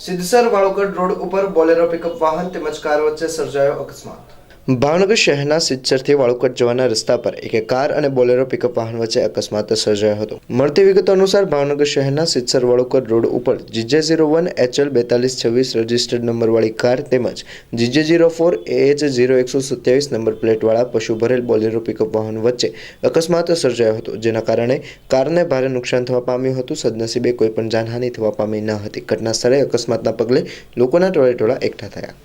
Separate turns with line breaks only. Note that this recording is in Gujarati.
સિદ્ધસર વાળોકડ રોડ ઉપર બોલેરો પિકઅપ વાહન તેમજ કાર વચ્ચે સર્જાયો અકસ્માત. ભાવનગર શહેરના સિદ્ધસરથી વાળુકટ જવાના રસ્તા પર એક કાર અને બોલેરો પિકઅપ વાહન વચ્ચે અકસ્માત સર્જાયો હતો. મળતી વિગતો અનુસાર ભાવનગર શહેરના સિદ્ધસર વાળોકટ રોડ ઉપર જીજે ઝીરો વન એચએલ બેતાલીસ છવ્વીસ રજિસ્ટર્ડ નંબરવાળી કાર તેમજ GJ zero four H zero એકસો સત્યાવીસ નંબર પ્લેટવાળા પશુ ભરેલ બોલેરો પિકઅપ વાહન વચ્ચે અકસ્માત સર્જાયો હતો, જેના કારણે કારને ભારે નુકસાન થવા પામ્યું હતું, સદનસીબે કોઈ પણ જાનહાનિ થવા પામી ન હતી. ઘટના સ્થળે અકસ્માતના પગલે લોકોના ટોળે ટોળા એકઠા થયા.